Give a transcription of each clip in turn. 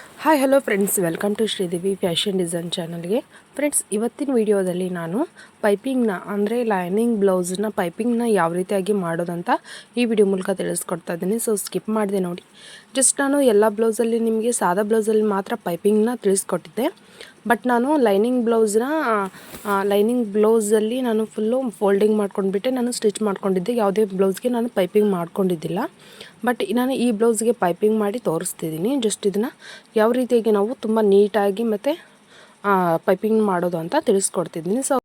Hi hello friends welcome to Sridevi fashion design ಚಾನಲ್ಗೆ friends ಇವತ್ತಿನ ವಿಡಿಯೋದಲ್ಲಿ ನಾನು ಪೈಪಿಂಗ್ನ ಅಂದರೆ ಲೈನಿಂಗ್ ಬ್ಲೌಸ್ನ ಪೈಪಿಂಗ್ನ ಯಾವ ರೀತಿಯಾಗಿ ಮಾಡೋದಂತ ಈ ವಿಡಿಯೋ ಮೂಲಕ ತಿಳಿಸ್ಕೊಡ್ತಾ ಇದ್ದೀನಿ. ಸೊ ಸ್ಕಿಪ್ ಮಾಡಿದೆ ನೋಡಿ. ಜಸ್ಟ್ ನಾನು ಎಲ್ಲ ಬ್ಲೌಸಲ್ಲಿ ನಿಮಗೆ ಸಾದಾ ಬ್ಲೌಸಲ್ಲಿ ಮಾತ್ರ ಪೈಪಿಂಗ್ನ ತಿಳಿಸ್ಕೊಟ್ಟಿದ್ದೆ. ಬಟ್ ನಾನು ಲೈನಿಂಗ್ ಬ್ಲೌಸ್ನ ಲೈನಿಂಗ್ ಬ್ಲೌಸಲ್ಲಿ ನಾನು ಫುಲ್ಲು ಫೋಲ್ಡಿಂಗ್ ಮಾಡ್ಕೊಂಡ್ಬಿಟ್ಟೆ. ನಾನು ಸ್ಟಿಚ್ ಮಾಡ್ಕೊಂಡಿದ್ದೆ. ಯಾವುದೇ ಬ್ಲೌಸ್ಗೆ ನಾನು ಪೈಪಿಂಗ್ ಮಾಡ್ಕೊಂಡಿದ್ದಿಲ್ಲ. ಬಟ್ ನಾನು ಈ ಬ್ಲೌಸ್ಗೆ ಪೈಪಿಂಗ್ ಮಾಡಿ ತೋರಿಸ್ತಿದ್ದೀನಿ. ಜಸ್ಟ್ ಇದನ್ನು ಯಾವ ರೀತಿಯಾಗಿ ನಾವು ತುಂಬ ನೀಟಾಗಿ ಮತ್ತು ಪೈಪಿಂಗ್ ಮಾಡೋದು ಅಂತ ತಿಳಿಸ್ಕೊಡ್ತಿದ್ದೀನಿ. ಸೊ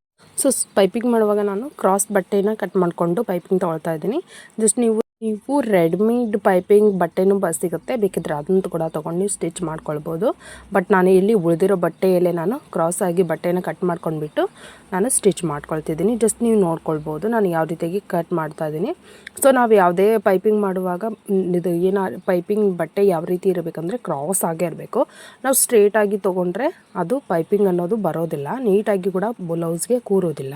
ಸೊ ಪೈಪಿಂಗ್ ಮಾಡುವಾಗ ನಾನು ಕ್ರಾಸ್ ಬಟ್ಟೆನ ಕಟ್ ಮಾಡಿಕೊಂಡು ಪೈಪಿಂಗ್ ತೊಗೊಳ್ತಾ ಇದ್ದೀನಿ. ಜಸ್ಟ್ ನೀವು ನೀವು ರೆಡ್ಮೇಡ್ ಪೈಪಿಂಗ್ ಬಟ್ಟೆನೂ ಬಸ್ ಸಿಗುತ್ತೆ ಬೇಕಿದ್ರೆ ಅದನ್ನು ಕೂಡ ತೊಗೊಂಡು ನೀವು ಸ್ಟಿಚ್ ಮಾಡ್ಕೊಳ್ಬೋದು. ಬಟ್ ನಾನು ಇಲ್ಲಿ ಉಳಿದಿರೋ ಬಟ್ಟೆಯಲ್ಲೇ ನಾನು ಕ್ರಾಸ್ ಆಗಿ ಬಟ್ಟೆನ ಕಟ್ ಮಾಡ್ಕೊಂಡ್ಬಿಟ್ಟು ನಾನು ಸ್ಟಿಚ್ ಮಾಡ್ಕೊಳ್ತಿದ್ದೀನಿ. ಜಸ್ಟ್ ನೀವು ನೋಡ್ಕೊಳ್ಬೋದು. ನಾನು ಯಾವ ರೀತಿಯಾಗಿ ಕಟ್ ಮಾಡ್ತಾ ಇದ್ದೀನಿ. ಸೊ, ನಾವು ಯಾವುದೇ ಪೈಪಿಂಗ್ ಮಾಡುವಾಗ ಇದು ಏನೋ, ಪೈಪಿಂಗ್ ಬಟ್ಟೆ ಯಾವ ರೀತಿ ಇರಬೇಕಂದ್ರೆ ಕ್ರಾಸ್ ಆಗೇ ಇರಬೇಕು. ನಾವು ಸ್ಟ್ರೇಟಾಗಿ ತೊಗೊಂಡ್ರೆ ಅದು ಪೈಪಿಂಗ್ ಅನ್ನೋದು ಬರೋದಿಲ್ಲ. ನೀಟಾಗಿ ಕೂಡ ಬ್ಲೌಸ್ಗೆ ಕೂರೋದಿಲ್ಲ.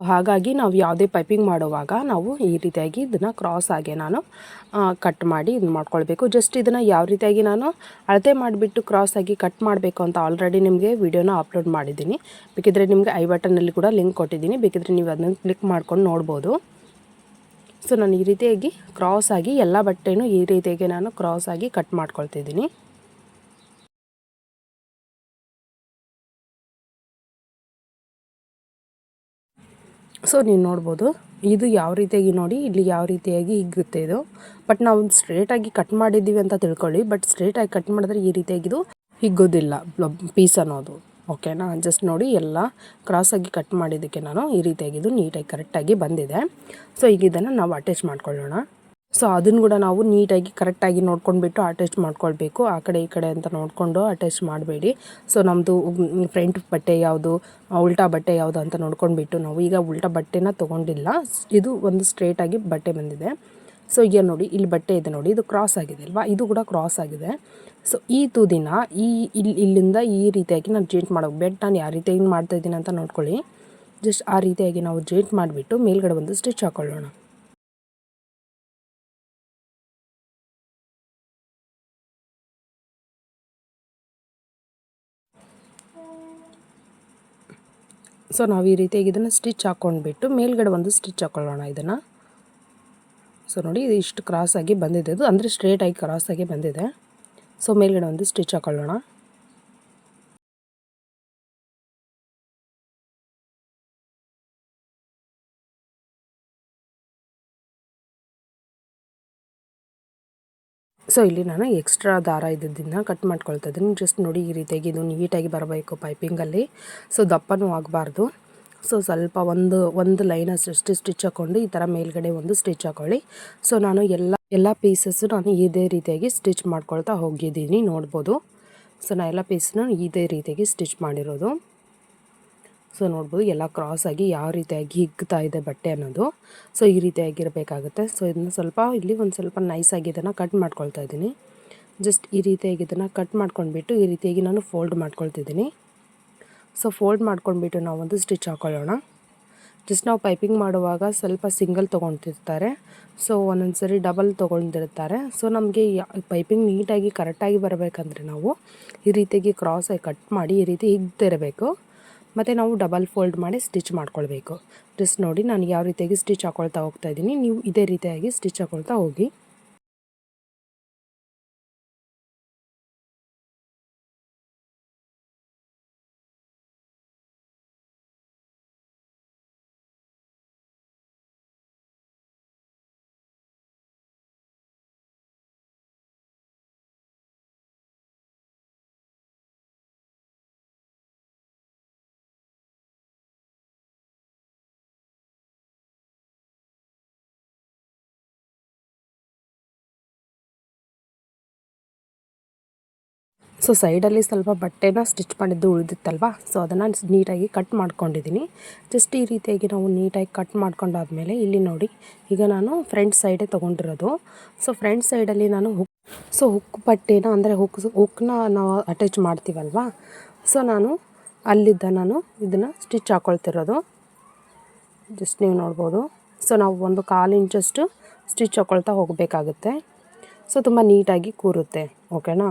ಹಾಗಾಗಿ ನಾವು ಯಾವುದೇ ಪೈಪಿಂಗ್ ಮಾಡುವಾಗ ನಾವು ಈ ರೀತಿಯಾಗಿ ಇದನ್ನು ಕ್ರಾಸ್ ಆಗಿ ನಾನು ಕಟ್ ಮಾಡಿ ಇದು ಮಾಡ್ಕೊಳ್ಬೇಕು. ಜಸ್ಟ್ ಇದನ್ನು ಯಾವ ರೀತಿಯಾಗಿ ನಾನು ಅಳತೆ ಮಾಡಿಬಿಟ್ಟು ಕ್ರಾಸ್ ಆಗಿ ಕಟ್ ಮಾಡಬೇಕು ಅಂತ ಆಲ್ರೆಡಿ ನಿಮಗೆ ವಿಡಿಯೋನ ಅಪ್ಲೋಡ್ ಮಾಡಿದ್ದೀನಿ. ಬೇಕಿದ್ರೆ ನಿಮಗೆ ಐ ಬಟನಲ್ಲಿ ಕೂಡ ಲಿಂಕ್ ಕೊಟ್ಟಿದ್ದೀನಿ. ಬೇಕಿದ್ರೆ ನೀವು ಅದನ್ನು ಕ್ಲಿಕ್ ಮಾಡ್ಕೊಂಡು ನೋಡ್ಬೋದು. ಸೊ ನಾನು ಈ ರೀತಿಯಾಗಿ ಕ್ರಾಸ್ ಆಗಿ ಎಲ್ಲ ಬಟ್ಟೆನೂ ಈ ರೀತಿಯಾಗಿ ನಾನು ಕ್ರಾಸ್ ಆಗಿ ಕಟ್ ಮಾಡ್ಕೊಳ್ತಿದ್ದೀನಿ. ಸೊ ನೀವು ನೋಡ್ಬೋದು, ಇದು ಯಾವ ರೀತಿಯಾಗಿ ನೋಡಿ, ಇಲ್ಲಿ ಯಾವ ರೀತಿಯಾಗಿ ಹಿಗ್ಗುತ್ತೆ ಇದು. ಬಟ್ ನಾವು ಸ್ಟ್ರೇಟಾಗಿ ಕಟ್ ಮಾಡಿದ್ದೀವಿ ಅಂತ ತಿಳ್ಕೊಳ್ಳಿ ಬಟ್ ಸ್ಟ್ರೇಟಾಗಿ ಕಟ್ ಮಾಡಿದ್ರೆ ಈ ರೀತಿಯಾಗಿ ಇದು ಹಿಗ್ಗೋದಿಲ್ಲ ಪೀಸ್ ಅನ್ನೋದು. ಓಕೆನಾ ಜಸ್ಟ್ ನೋಡಿ, ಎಲ್ಲ ಕ್ರಾಸಾಗಿ ಕಟ್ ಮಾಡಿದ್ದಕ್ಕೆ ನಾನು ಈ ರೀತಿಯಾಗಿದ್ದು ನೀಟಾಗಿ ಕರೆಕ್ಟಾಗಿ ಬಂದಿದೆ. ಸೊ ಈಗ ಇದನ್ನು ನಾವು ಅಟ್ಯಾಚ್ ಮಾಡ್ಕೊಳ್ಳೋಣ. ಸೊ ಅದನ್ನು ಕೂಡ ನಾವು ನೀಟಾಗಿ, ಕರೆಕ್ಟಾಗಿ ನೋಡ್ಕೊಂಡ್ಬಿಟ್ಟು ಅಟ್ಯಾಚ್ ಮಾಡ್ಕೊಳ್ಬೇಕು. ಆ ಕಡೆ ಈ ಕಡೆ ಅಂತ ನೋಡಿಕೊಂಡು ಅಟ್ಯಾಚ್ ಮಾಡಬೇಡಿ. ಸೊ ನಮ್ಮದು ಫ್ರಂಟ್ ಬಟ್ಟೆ ಯಾವುದು ಉಲ್ಟಾ ಬಟ್ಟೆ ಯಾವುದು ಅಂತ ನೋಡ್ಕೊಂಡ್ಬಿಟ್ಟು ನಾವು ಈಗ ಉಲ್ಟಾ ಬಟ್ಟೆನ ತೊಗೊಂಡಿಲ್ಲ. ಇದು ಒಂದು ಸ್ಟ್ರೇಟಾಗಿ ಬಟ್ಟೆ ಬಂದಿದೆ. ಸೊ ಈಗ ನೋಡಿ, ಇಲ್ಲಿ ಬಟ್ಟೆ ಇದೆ ನೋಡಿ, ಇದು ಕ್ರಾಸ್ ಆಗಿದೆ ಅಲ್ವಾ? ಇದು ಕೂಡ ಕ್ರಾಸ್ ಆಗಿದೆ. ಸೊ ಈ ತುದಿನ, ಈ ಇಲ್ಲಿ ಇಲ್ಲಿಂದ ಈ ರೀತಿಯಾಗಿ ನಾನು ಜೇಂಟ್ ಮಾಡೋ ಬೆಡ್ ನಾನು ಯಾವ ರೀತಿಯಾಗಿ ಮಾಡ್ತಾ ಇದ್ದೀನಿ ಅಂತ ನೋಡ್ಕೊಳ್ಳಿ. ಜಸ್ಟ್ ಆ ರೀತಿಯಾಗಿ ನಾವು ಜೇಂಟ್ ಮಾಡಿಬಿಟ್ಟು ಮೇಲ್ಗಡೆ ಒಂದು ಸ್ಟಿಚ್ ಹಾಕೊಳ್ಳೋಣ. ಸೊ ನಾವು ಈ ರೀತಿಯಾಗಿ ಇದನ್ನು ಸ್ಟಿಚ್ ಹಾಕ್ಕೊಂಡ್ಬಿಟ್ಟು ಮೇಲ್ಗಡೆ ಒಂದು ಸ್ಟಿಚ್ ಹಾಕ್ಕೊಳ್ಳೋಣ ಇದನ್ನು. ಸೊ ನೋಡಿ ಇದು ಇಷ್ಟು ಕ್ರಾಸಾಗಿ ಬಂದಿದೆ. ಅದು ಅಂದರೆ ಸ್ಟ್ರೇಟಾಗಿ ಕ್ರಾಸಾಗಿ ಬಂದಿದೆ. ಸೊ ಮೇಲ್ಗಡೆ ಒಂದು ಸ್ಟಿಚ್ ಹಾಕ್ಕೊಳ್ಳೋಣ ಸೊ ಇಲ್ಲಿ ನಾನು ಎಕ್ಸ್ಟ್ರಾ ದಾರ ಇದ್ದದ್ದನ್ನು ಕಟ್ ಮಾಡ್ಕೊಳ್ತಾ ಇದ್ದೀನಿ. ಜಸ್ಟ್ ನೋಡಿ ಈ ರೀತಿಯಾಗಿ ಇದು ನೀಟಾಗಿ ಬರಬೇಕು ಪೈಪಿಂಗಲ್ಲಿ ಸೊ ದಪ್ಪನೂ ಆಗಬಾರ್ದು. ಸೊ ಸ್ವಲ್ಪ ಒಂದು ಒಂದು ಲೈನ್ ಅಷ್ಟು ಸ್ಟಿಚ್ ಹಾಕ್ಕೊಂಡು ಈ ಥರ ಮೇಲ್ಗಡೆ ಒಂದು ಸ್ಟಿಚ್ ಹಾಕೊಳ್ಳಿ. ಸೊ ನಾನು ಎಲ್ಲ ಎಲ್ಲ ಪೀಸಸ್ಸು ನಾನು ಇದೇ ರೀತಿಯಾಗಿ ಸ್ಟಿಚ್ ಮಾಡ್ಕೊಳ್ತಾ ಹೋಗಿದ್ದೀನಿ ನೋಡ್ಬೋದು. ಸೊ ನಾನು ಎಲ್ಲ ಪೀಸನ್ನು ಇದೇ ರೀತಿಯಾಗಿ ಸ್ಟಿಚ್ ಮಾಡಿರೋದು. ಸೊ ನೋಡ್ಬೋದು ಎಲ್ಲ ಕ್ರಾಸ್ ಆಗಿ ಯಾವ ರೀತಿಯಾಗಿ ಹಿಗ್ತಾ ಇದೆ ಬಟ್ಟೆ ಅನ್ನೋದು. ಸೊ ಈ ರೀತಿಯಾಗಿರಬೇಕಾಗುತ್ತೆ. ಸೊ ಇದನ್ನು ಸ್ವಲ್ಪ ಇಲ್ಲಿ ಒಂದು ಸ್ವಲ್ಪ ನೈಸಾಗಿ ಇದನ್ನು ಕಟ್ ಮಾಡ್ಕೊಳ್ತಾ ಇದ್ದೀನಿ. ಜಸ್ಟ್ ಈ ರೀತಿಯಾಗಿ ಇದನ್ನು ಕಟ್ ಮಾಡ್ಕೊಂಡ್ಬಿಟ್ಟು ಈ ರೀತಿಯಾಗಿ ನಾನು ಫೋಲ್ಡ್ ಮಾಡ್ಕೊಳ್ತಿದ್ದೀನಿ. ಸೊ ಫೋಲ್ಡ್ ಮಾಡ್ಕೊಂಡ್ಬಿಟ್ಟು ನಾವು ಒಂದು ಸ್ಟಿಚ್ ಹಾಕೊಳ್ಳೋಣ. ಜಸ್ಟ್ ನಾವು ಪೈಪಿಂಗ್ ಮಾಡುವಾಗ ಸ್ವಲ್ಪ ಸಿಂಗಲ್ ತೊಗೊಳ್ತಿರ್ತಾರೆ ಸೊ ಒಂದೊಂದು ಸರಿ ಡಬಲ್ ತೊಗೊಂಡಿರ್ತಾರೆ. ಸೊ ನಮಗೆ ಪೈಪಿಂಗ್ ನೀಟಾಗಿ ಕರೆಕ್ಟಾಗಿ ಬರಬೇಕಂದ್ರೆ ನಾವು ಈ ರೀತಿಯಾಗಿ ಕ್ರಾಸಾಗಿ ಕಟ್ ಮಾಡಿ ಈ ರೀತಿ ಹಿಗ್ದಿರಬೇಕು. ಮತ್ತು ನಾವು ಡಬಲ್ ಫೋಲ್ಡ್ ಮಾಡಿ ಸ್ಟಿಚ್ ಮಾಡ್ಕೊಳ್ಬೇಕು. ಜಸ್ಟ್ ನೋಡಿ ನಾನು ಯಾವ ರೀತಿಯಾಗಿ ಸ್ಟಿಚ್ ಹಾಕೊಳ್ತಾ ಹೋಗ್ತಾ ಇದ್ದೀನಿ. ನೀವು ಇದೇ ರೀತಿಯಾಗಿ ಸ್ಟಿಚ್ ಹಾಕೊಳ್ತಾ ಹೋಗಿ. ಸೊ ಸೈಡಲ್ಲಿ ಸ್ವಲ್ಪ ಬಟ್ಟೆನ ಸ್ಟಿಚ್ ಮಾಡಿದ್ದು ಉಳಿದಿತ್ತಲ್ವ? ಸೊ ಅದನ್ನು ನೀಟಾಗಿ ಕಟ್ ಮಾಡ್ಕೊಂಡಿದ್ದೀನಿ. ಜಸ್ಟ್ ಈ ರೀತಿಯಾಗಿ ನಾವು ನೀಟಾಗಿ ಕಟ್ ಮಾಡ್ಕೊಂಡಾದ್ಮೇಲೆ ಇಲ್ಲಿ ನೋಡಿ, ಈಗ ನಾನು ಫ್ರಂಟ್ ಸೈಡೇ ತೊಗೊಂಡಿರೋದು. ಸೊ ಫ್ರಂಟ್ ಸೈಡಲ್ಲಿ ನಾನು ಹುಕ್ ಸೊ ಹುಕ್ ಬಟ್ಟೆನ ಅಂದರೆ ಹುಕ್ ಹುಕ್ನ ನಾವು ಅಟ್ಯಾಚ್ ಮಾಡ್ತೀವಲ್ವ? ಸೊ ನಾನು ಅಲ್ಲಿದ್ದ ನಾನು ಇದನ್ನು ಸ್ಟಿಚ್ ಹಾಕ್ಕೊಳ್ತಿರೋದು ಜಸ್ಟ್ ನೀವು ನೋಡ್ಬೋದು. ಸೊ ನಾವು ಒಂದು ಕಾಲು ಇಂಚಷ್ಟು ಸ್ಟಿಚ್ ಹಾಕ್ಕೊಳ್ತಾ ಹೋಗಬೇಕಾಗುತ್ತೆ. ಸೊ ತುಂಬ ನೀಟಾಗಿ ಕೂರುತ್ತೆ. ಓಕೆನಾ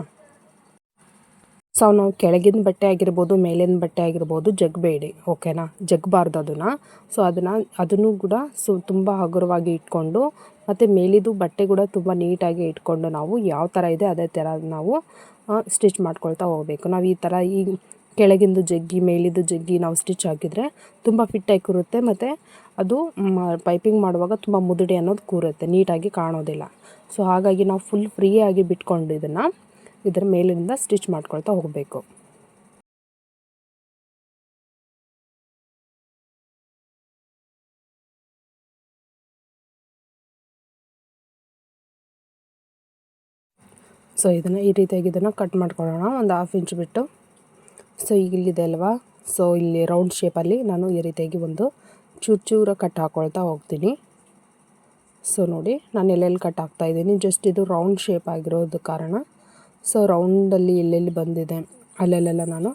ಸೊ ನಾವು ಕೆಳಗಿನ ಬಟ್ಟೆ ಆಗಿರ್ಬೋದು, ಮೇಲಿನ ಬಟ್ಟೆ ಆಗಿರ್ಬೋದು ಜಗ್ಬೇಡಿ ಓಕೆನಾ ಜಗ್ಬಾರ್ದು ಅದನ್ನು. ಸೊ ಅದನ್ನು ಅದನ್ನು ಕೂಡ ಸು, ತುಂಬ ಹಗುರವಾಗಿ ಇಟ್ಕೊಂಡು, ಮತ್ತು ಮೇಲಿದು ಬಟ್ಟೆ ಕೂಡ ತುಂಬ ನೀಟಾಗಿ ಇಟ್ಕೊಂಡು ನಾವು ಯಾವ ಥರ ಇದೆ ಅದೇ ಥರ ನಾವು ಸ್ಟಿಚ್ ಮಾಡ್ಕೊಳ್ತಾ ಹೋಗಬೇಕು. ನಾವು ಈ ಥರ ಈ ಕೆಳಗಿಂದು ಜಗ್ಗಿ ಮೇಲಿದ್ದು ಜಗ್ಗಿ ನಾವು ಸ್ಟಿಚ್ ಹಾಕಿದರೆ ತುಂಬ ಫಿಟ್ಟಾಗಿ ಕೂರುತ್ತೆ, ಮತ್ತು ಅದು ಪೈಪಿಂಗ್ ಮಾಡುವಾಗ ತುಂಬ ಮುದುಡಿ ಅನ್ನೋದು ಕೂರುತ್ತೆ, ನೀಟಾಗಿ ಕಾಣೋದಿಲ್ಲ. ಸೊ ಹಾಗಾಗಿ ನಾವು ಫುಲ್ ಫ್ರೀಯಾಗಿ ಬಿಟ್ಕೊಂಡು ಇದನ್ನು ಇದರ ಮೇಲಿನಿಂದ ಸ್ಟಿಚ್ ಮಾಡ್ಕೊಳ್ತಾ ಹೋಗಬೇಕು. ಸೊ ಇದನ್ನು ಈ ರೀತಿಯಾಗಿ ಇದನ್ನು ಕಟ್ ಮಾಡ್ಕೊಳ್ಳೋಣ. ಒಂದು ಹಾಫ್ ಇಂಚ್ ಬಿಟ್ಟು. ಸೊ ಈಗ ಇಲ್ಲಿದೆ ಅಲ್ವಾ? ಸೊ ಇಲ್ಲಿ ರೌಂಡ್ ಶೇಪಲ್ಲಿ ನಾನು ಈ ರೀತಿಯಾಗಿ ಒಂದು ಚೂರು ಚೂರ ಕಟ್ ಹಾಕ್ಕೊಳ್ತಾ ಹೋಗ್ತೀನಿ. ಸೊ ನೋಡಿ, ನಾನು ಎಲ್ಲೆಲ್ಲಿ ಕಟ್ ಹಾಕ್ತಾ ಇದ್ದೀನಿ? ಜಸ್ಟ್ ಇದು ರೌಂಡ್ ಶೇಪ್ ಆಗಿರೋದು ಕಾರಣ. ಸೊ ರೌಂಡಲ್ಲಿ ಎಲ್ಲೆಲ್ಲಿ ಬಂದಿದೆ ಅಲ್ಲೆಲ್ಲೆಲ್ಲ ನಾನು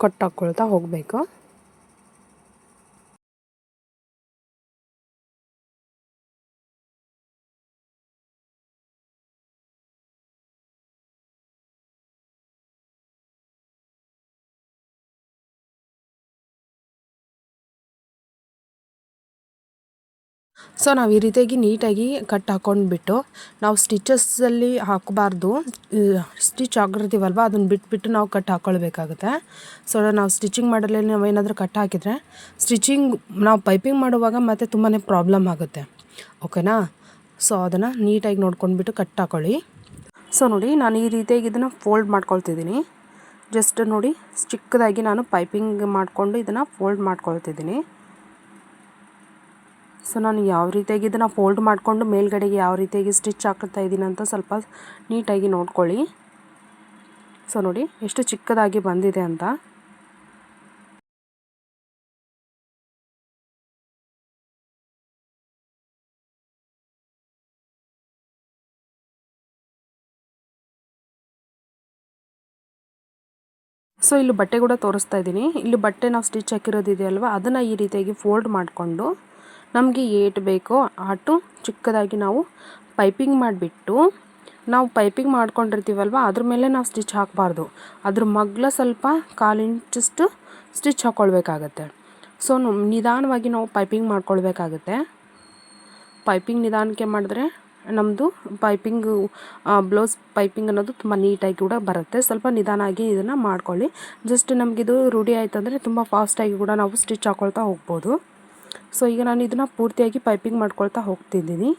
ಕಟ್ ಹಾಕ್ಕೊಳ್ತಾ ಹೋಗಬೇಕು. ಸೊ ನಾವು ಈ ರೀತಿಯಾಗಿ ನೀಟಾಗಿ ಕಟ್ ಹಾಕ್ಕೊಂಡ್ಬಿಟ್ಟು ನಾವು ಸ್ಟಿಚಸ್ಸಲ್ಲಿ ಹಾಕಬಾರ್ದು. ಸ್ಟಿಚ್ ಆಗಿರ್ತೀವಲ್ವ ಅದನ್ನು ಬಿಟ್ಬಿಟ್ಟು ನಾವು ಕಟ್ ಹಾಕ್ಕೊಳ್ಬೇಕಾಗುತ್ತೆ ಸೊ ನಾವು ಸ್ಟಿಚಿಂಗ್ ಮಾಡಲಿ ನಾವು ಏನಾದರೂ ಕಟ್ ಹಾಕಿದರೆ ಸ್ಟಿಚಿಂಗ್ ನಾವು ಪೈಪಿಂಗ್ ಮಾಡುವಾಗ ಮತ್ತೆ ತುಂಬಾ ಪ್ರಾಬ್ಲಮ್ ಆಗುತ್ತೆ. ಓಕೆನಾ? ಸೊ ಅದನ್ನು ನೀಟಾಗಿ ನೋಡ್ಕೊಂಡ್ಬಿಟ್ಟು ಕಟ್ ಹಾಕೊಳ್ಳಿ. ಸೊ ನೋಡಿ, ನಾನು ಈ ರೀತಿಯಾಗಿ ಇದನ್ನು ಫೋಲ್ಡ್ ಮಾಡ್ಕೊಳ್ತಿದ್ದೀನಿ. ಜಸ್ಟ್ ನೋಡಿ, ಚಿಕ್ಕದಾಗಿ ನಾನು ಪೈಪಿಂಗ್ ಮಾಡಿಕೊಂಡು ಇದನ್ನು ಫೋಲ್ಡ್ ಮಾಡ್ಕೊಳ್ತಿದ್ದೀನಿ. ಸೊ ನಾನು ಯಾವ ರೀತಿಯಾಗಿ ಇದನ್ನು ಫೋಲ್ಡ್ ಮಾಡಿಕೊಂಡು ಮೇಲ್ಗಡೆಗೆ ಯಾವ ರೀತಿಯಾಗಿ ಸ್ಟಿಚ್ ಹಾಕ್ತಾ ಇದ್ದೀನಿ ಅಂತ ಸ್ವಲ್ಪ ನೀಟಾಗಿ ನೋಡ್ಕೊಳ್ಳಿ. ಸೊ ನೋಡಿ, ಎಷ್ಟು ಚಿಕ್ಕದಾಗಿ ಬಂದಿದೆ ಅಂತ. ಸೊ ಇಲ್ಲಿ ಬಟ್ಟೆ ಕೂಡ ತೋರಿಸ್ತಾ ಇದ್ದೀನಿ. ಇಲ್ಲಿ ಬಟ್ಟೆ ನಾವು ಸ್ಟಿಚ್ ಹಾಕಿರೋದಿದೆಯಲ್ವ, ಅದನ್ನು ಈ ರೀತಿಯಾಗಿ ಫೋಲ್ಡ್ ಮಾಡಿಕೊಂಡು ನಮಗೆ ಏಟ್ ಬೇಕೋ ಆಟು ಚಿಕ್ಕದಾಗಿ ನಾವು ಪೈಪಿಂಗ್ ಮಾಡಿಬಿಟ್ಟು, ನಾವು ಪೈಪಿಂಗ್ ಮಾಡ್ಕೊಂಡಿರ್ತೀವಲ್ವ, ಅದ್ರ ಮೇಲೆ ನಾವು ಸ್ಟಿಚ್ ಹಾಕಬಾರ್ದು. ಅದ್ರ ಮಗ್ಲ ಸ್ವಲ್ಪ ಕಾಲು ಇಂಚಷ್ಟು ಸ್ಟಿಚ್ ಹಾಕ್ಕೊಳ್ಬೇಕಾಗತ್ತೆ ಸೊ ನಿಧಾನವಾಗಿ ನಾವು ಪೈಪಿಂಗ್ ಮಾಡ್ಕೊಳ್ಬೇಕಾಗತ್ತೆ. ಪೈಪಿಂಗ್ ನಿಧಾನಕ್ಕೆ ಮಾಡಿದ್ರೆ ನಮ್ಮದು ಪೈಪಿಂಗು ಬ್ಲೌಸ್ ಪೈಪಿಂಗ್ ಅನ್ನೋದು ತುಂಬ ನೀಟಾಗಿ ಕೂಡ ಬರುತ್ತೆ. ಸ್ವಲ್ಪ ನಿಧಾನಾಗಿ ಇದನ್ನು ಮಾಡ್ಕೊಳ್ಳಿ. ಜಸ್ಟ್ ನಮಗಿದು ರೂಢಿ ಆಯ್ತು ಅಂದರೆ ತುಂಬ ಫಾಸ್ಟಾಗಿ ಕೂಡ ನಾವು ಸ್ಟಿಚ್ ಹಾಕ್ಕೊಳ್ತಾ ಹೋಗ್ಬೋದು. ಸೊ ಈಗ ನಾನು ಇದನ್ನು ಪೂರ್ತಿಯಾಗಿ ಪೈಪಿಂಗ್ ಮಾಡ್ಕೊಳ್ತಾ ಹೋಗ್ತಿದ್ದೀನಿ.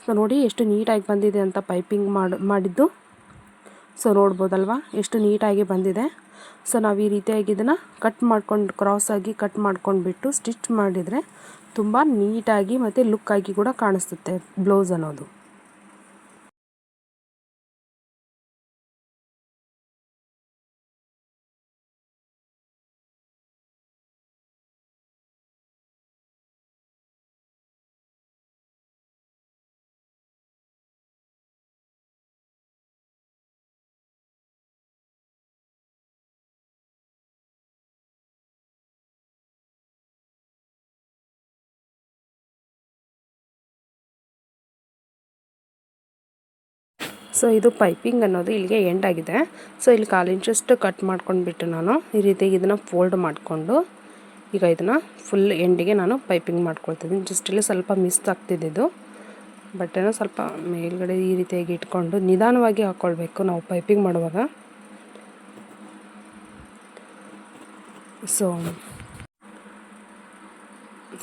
ಸೊ ನೋಡಿ ಎಷ್ಟು ನೀಟಾಗಿ ಬಂದಿದೆ ಅಂತ ಪೈಪಿಂಗ್ ಮಾಡಿ, ಮಾಡಿದ್ದು. ಸೊ ನೋಡ್ಬೋದಲ್ವಾ? ಎಷ್ಟು ನೀಟಾಗಿ ಬಂದಿದೆ. ಸೊ ನಾವು ಈ ರೀತಿಯಾಗಿ ಇದನ್ನು ಕಟ್ ಮಾಡ್ಕೊಂಡು ಕ್ರಾಸಾಗಿ ಕಟ್ ಮಾಡ್ಕೊಂಡ್ಬಿಟ್ಟು ಸ್ಟಿಚ್ ಮಾಡಿದರೆ ತುಂಬ ನೀಟಾಗಿ ಮತ್ತು ಲುಕ್ಕಾಗಿ ಕೂಡ ಕಾಣಿಸುತ್ತೆ ಬ್ಲೌಸ್ ಅನ್ನೋದು. ಸೊ ಇದು ಪೈಪಿಂಗ್ ಅನ್ನೋದು ಇಲ್ಲಿಗೆ ಎಂಡ್ ಆಗಿದೆ. ಸೊ ಇಲ್ಲಿ ಕಾಲು ಇಂಚಷ್ಟು ಕಟ್ ಮಾಡ್ಕೊಂಡ್ಬಿಟ್ಟು ನಾನು ಈ ರೀತಿ ಇದನ್ನು ಫೋಲ್ಡ್ ಮಾಡಿಕೊಂಡು ಈಗ ಇದನ್ನು ಫುಲ್ ಎಂಡಿಗೆ ನಾನು ಪೈಪಿಂಗ್ ಮಾಡ್ಕೊಳ್ತಿದ್ದೀನಿ ಜಸ್ಟ್ ಇಲ್ಲಿ ಸ್ವಲ್ಪ ಮಿಸ್ ಆಗ್ತಿದ್ದು ಬಟ್ಟೆನ ಸ್ವಲ್ಪ ಮೇಲ್ಗಡೆ ಈ ರೀತಿಯಾಗಿ ಇಟ್ಕೊಂಡು ನಿಧಾನವಾಗಿ ಹಾಕ್ಕೊಳ್ಬೇಕು ನಾವು ಪೈಪಿಂಗ್ ಮಾಡುವಾಗ. ಸೊ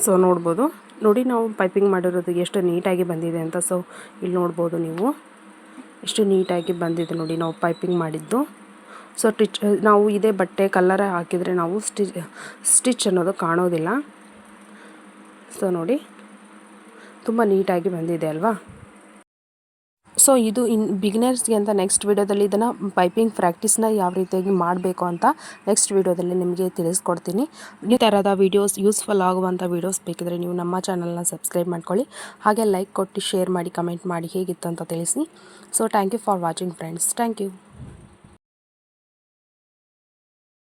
ಸೊ ನೋಡ್ಬೋದು. ನೋಡಿ ನಾವು ಪೈಪಿಂಗ್ ಮಾಡಿರೋದು ಎಷ್ಟು ನೀಟಾಗಿ ಬಂದಿದೆ ಅಂತ. ಸೊ ಇಲ್ಲಿ ನೋಡ್ಬೋದು ನೀವು. ಎಷ್ಟು ನೀಟಾಗಿ ಬಂದಿದೆ ನೋಡಿ ನಾವು ಪೈಪಿಂಗ್ ಮಾಡಿದ್ದು. ಸೊ ಟಿಚ್ ನಾವು ಇದೇ ಬಟ್ಟೆ ಕಲ್ಲರ ಹಾಕಿದರೆ ನಾವು ಸ್ಟಿಚ್ ಸ್ಟಿಚ್ ಅನ್ನೋದು ಕಾಣೋದಿಲ್ಲ. ಸೊ ನೋಡಿ, ತುಂಬ ನೀಟಾಗಿ ಬಂದಿದೆ ಅಲ್ವಾ? ಸೊ ಇದು ಇನ್ ಬಿಗಿನರ್ಸ್ಗೆ ಅಂತ ನೆಕ್ಸ್ಟ್ ವೀಡಿಯೋದಲ್ಲಿ ಇದನ್ನು ಪೈಪಿಂಗ್ ಪ್ರಾಕ್ಟೀಸ್ನ ಯಾವ ರೀತಿಯಾಗಿ ಮಾಡಬೇಕು ಅಂತ ನೆಕ್ಸ್ಟ್ ವೀಡಿಯೋದಲ್ಲಿ ನಿಮಗೆ ತಿಳಿಸ್ಕೊಡ್ತೀನಿ. ಈ ಥರದ ವೀಡಿಯೋಸ್ ಯೂಸ್ಫುಲ್ ಆಗುವಂಥ ವೀಡಿಯೋಸ್ ಬೇಕಿದ್ರೆ ನೀವು ನಮ್ಮ ಚಾನಲ್ನ ಸಬ್ಸ್ಕ್ರೈಬ್ ಮಾಡ್ಕೊಳ್ಳಿ. ಹಾಗೆ ಲೈಕ್ ಕೊಟ್ಟು ಶೇರ್ ಮಾಡಿ ಕಮೆಂಟ್ ಮಾಡಿ ಹೇಗಿತ್ತು ಅಂತ ತಿಳಿಸಿ so thank you for watching friends thank you